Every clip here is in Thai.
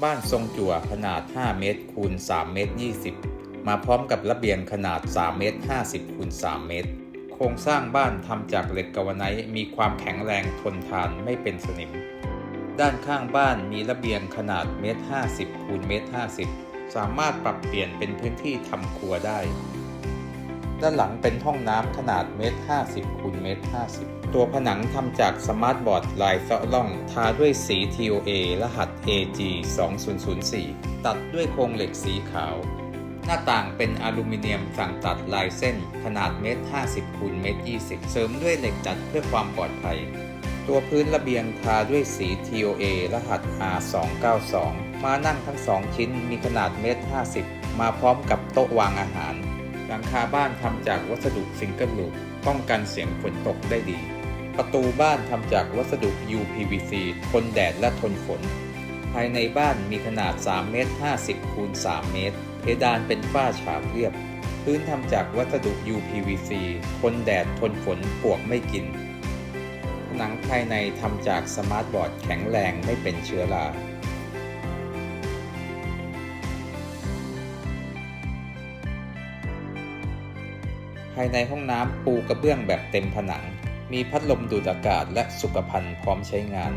บ้านทรงจั่วขนาด 5 เมตรคูณ 3 เมตร 20 มาพร้อมกับระเบียงขนาด 3 เมตร 50 คูณ 3 เมตร โครงสร้างบ้านทำจากเหล็กกาวไนท์มีความแข็งแรงทนทานไม่เป็นสนิม ด้านข้างบ้านมีระเบียงขนาดเมตร 50 คูณเมตร 50 สามารถปรับเปลี่ยนเป็นพื้นที่ทำครัวได้ ด้านหลังเป็นห้องน้ำขนาดเมตร50คูณเมตร50 ตัวผนังทำจากสมาร์ทบอร์ดลายเซาะล่อง ทาด้วยสี TOA รหัส AG 2004 ตัดด้วยโครงเหล็กสีขาว หน้าต่างเป็นอลูมิเนียมสั่งตัดลายเส้น ขนาดเมตร50คูณเมตร20 เสริมด้วยเหล็กจัดเพื่อความปลอดภัย ตัวพื้นระเบียงทาด้วยสี TOA รหัส R292 มานั่งทั้งสองชิ้นมีขนาดเมตร50 มาพร้อมกับโต๊ะวางอาหาร หลังคาบ้านทำจากวัสดุซิงเกิลลูปป้องกันเสียงฝนตกได้ดี ประตูบ้านทำจากวัสดุ UPVC ทนแดดและทนฝน ภายในบ้านมีขนาด 3 เมตร 50 คูณ 3 เมตร เพดานเป็นฝ้าฉาบเรียบ พื้นทำจากวัสดุ UPVC ทนแดดทนฝนปวกไม่กิน ผนังภายในทำจากสมาร์ทบอร์ดแข็งแรงไม่เป็นเชื้อรา ภายในห้องน้ำปูกระเบื้องแบบเต็มผนัง มีพัดลมดูดอากาศและสุขภัณฑ์พร้อมใช้งาน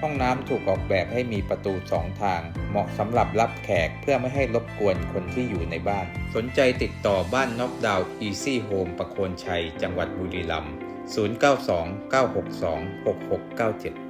ห้องน้ำถูกออกแบบให้มีประตูสองทาง เหมาะสำหรับรับแขกเพื่อไม่ให้รบกวนคนที่อยู่ในบ้าน สนใจติดต่อบ้านน็อกดาวน์ Easy Home ประโคนชัย จังหวัดบุรีรัมย์092 962 6697